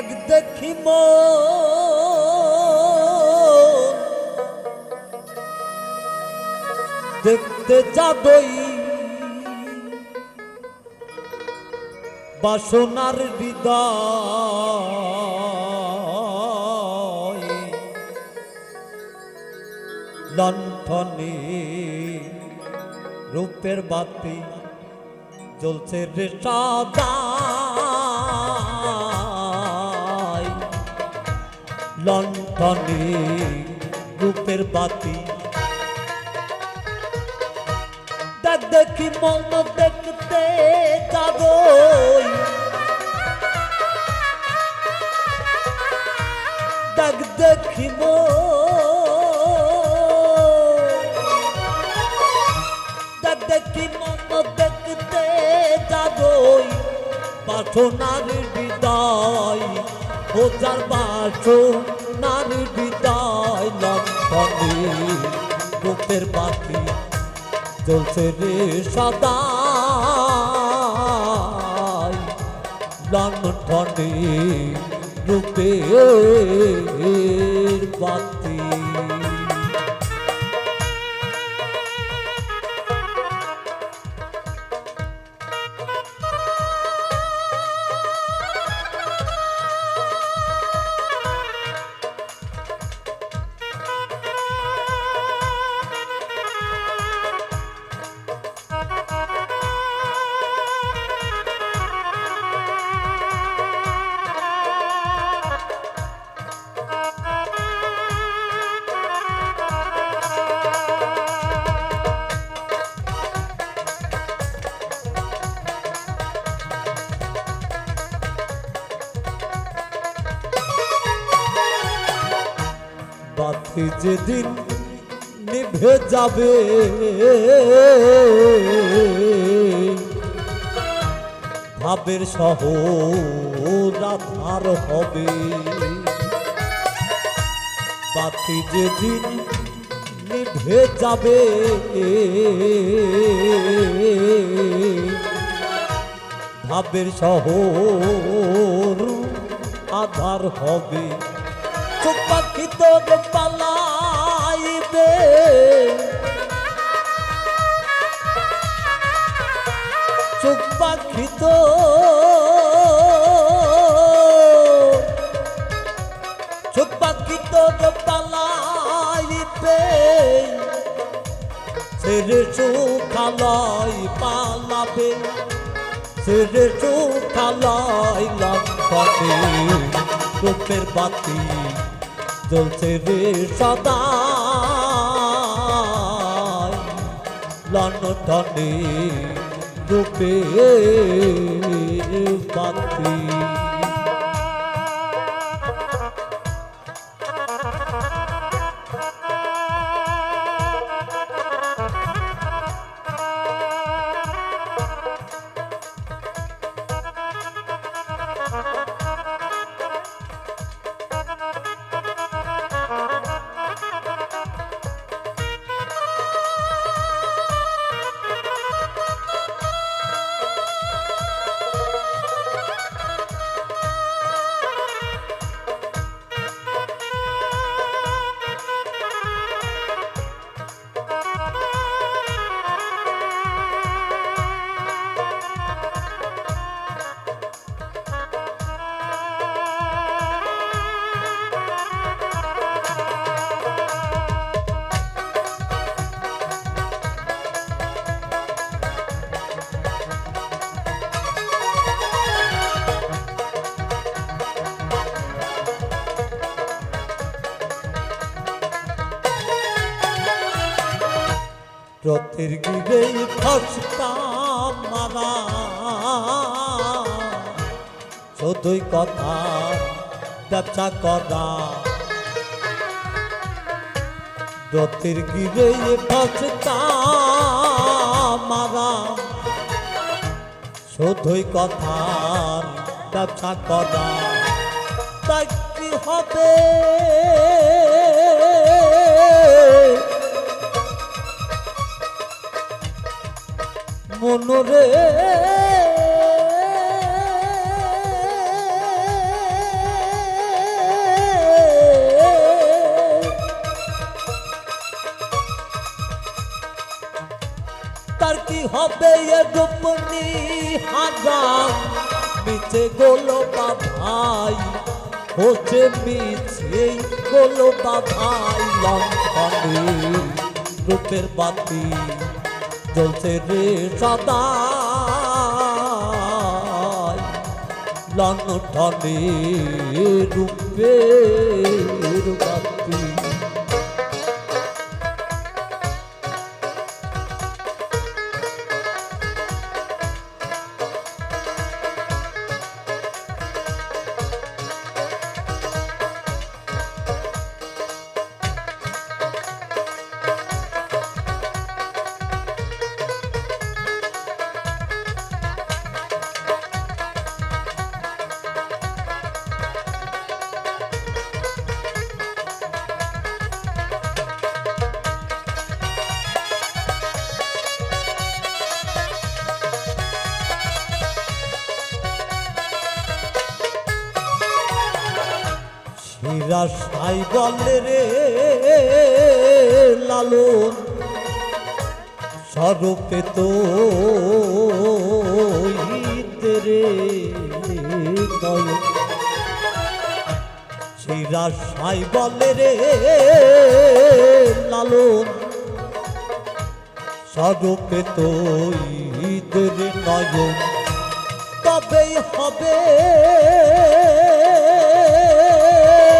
দেখ দেখি মো দেখতে যাবই। বাসনার হৃদয় লণ্ঠনে রূপের বাতি জ্বলছে রে সদাই লণ্ঠনে রূপের বাতি। দেখ মন দেখতে যাবই দেখ দেখি দেখ দেখি মন দেখতে যাবই পাঠনার হৃদয় ও যার বাসনার বিদায় লক্ষণে। বুকের বাতি চলছে রে সদা লণ্ঠনে রূপের বাতি বাতি যেদিন নিভে যাবে। ভাবের সহ রাধার হবে। বাতি যেদিন নিভে যাবে। ভাবের শহর আধার হবে। তোর পালাইবে। চোখ পাখি তো চোখ পাখি তোর পালাইবে। ছেড়ে সুখালয় পালাবে। ছেড়ে লক্ষণে রূপের বাতি জ্বলছে রে সদা লন্ডনে বাতি রথের গিরে খসতাম মারা। শুধুই কথা, ব্যবসা করা। রথের গিরে খসতাম মারা। শুধুই কথা, ব্যবসা করা। তাই কি হবে? রে। তার কি হবে এ গোপনী হাজার মিছে গোলো বাধাই হচ্ছে মিছে গোলো বাধাই লঙ্কনে রূপের বাতি। জ্বলছে রে সদা লন্ডনে রূপে বাতি শিরা সাই বলে রে লালন। স্বরূপে তো রে সাই বলে রে লালন। স্বরূপে তো রে নয়ন তবেই হবে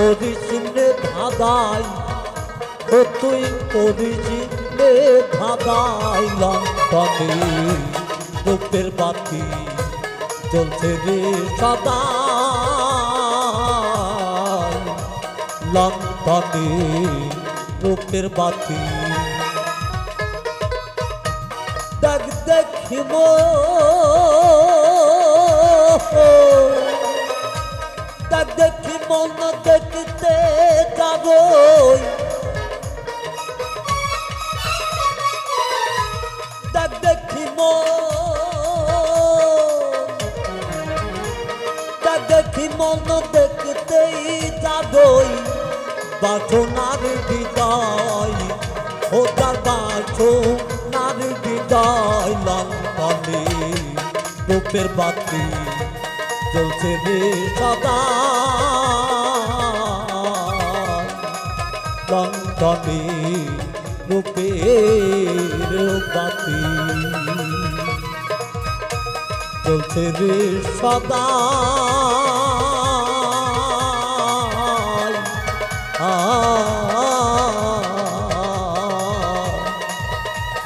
করিস নে ধাঁধাই ও তুই করিস নে ধাঁধাই লঙ্কনে রূপের বাতি জ্বলছে রে সদা লঙ্কনে রূপের বাতি দেখ দেখ মন দেখতে যাবই দেখ, দেখি দেখ মন দেখতেই যাবই। বাসনার হৃদয় ও তার বাসনার হৃদয় লঙ্কনে রূপের বাতি চলছে রে সদা। লঙ্কনে রূপের বাতি। চলছে রে সদা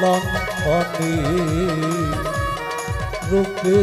লঙ্কনে রূপে